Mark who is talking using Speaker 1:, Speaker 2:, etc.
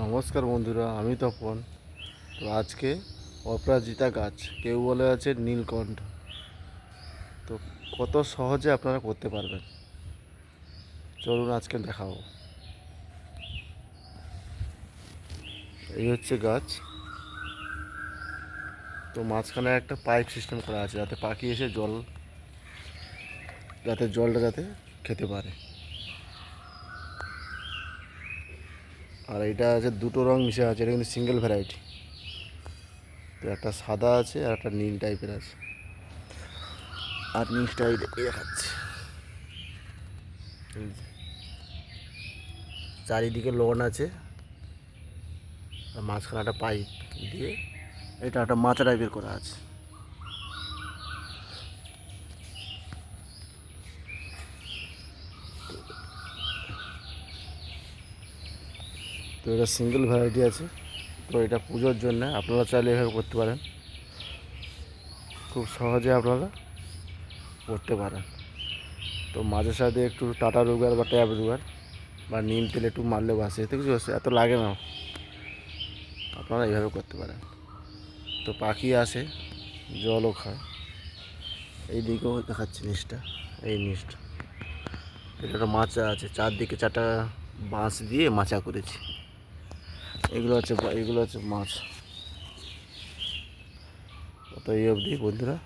Speaker 1: নমস্কার বন্ধুরা, আমি তপন। তো আজকে অপরাজিতা গাছ, কেউ বলে আছে নীলকণ্ঠ। তো কত সহজে আপনারা করতে পারবেন? চলুন আজকে দেখাবো। এই হচ্ছে গাছ। তো মাঝখানে একটা পাইপ সিস্টেম করা আছে, যাতে পাখি এসে জল, যাতে জলটা যাতে খেতে পারে। আর এটা আছে দুটো রং মিশে আছে, এটা কিন্তু সিঙ্গেল ভ্যারাইটি তো একটা সাদা আছে আর একটা নীল টাইপের আছে। আর নীলটা এই দেখাচ্ছে। চারিদিকে লোন আছে। আর মাঝখানে একটা পাইপ দিয়ে এটা একটা মাচা টাইপের করা আছে। তো এটা সিঙ্গেল ভ্যারাইটি আছে। তো এটা পুজোর জন্য আপনারা চাইলে এভাবে করতে পারেন। খুব সহজে আপনারা করতে পারেন। তো মাঝে সাথে একটু টাটা রুগার বা ট্যাব রুগার বা নিম তেল একটু মারলে বাসে এতে কিছু এত লাগে না। আপনারা এইভাবে করতে পারেন। তো পাখি আসে, জলও খায়। এই দিকেও দেখাচ্ছে নিচটা এই নিচটা এটা একটা মাচা আছে, চারদিকে চারটা বাঁশ দিয়ে মাচা করেছি। এগুলো হচ্ছে এগুলো হচ্ছে মাছ। তো এই অবধি বন্ধুরা।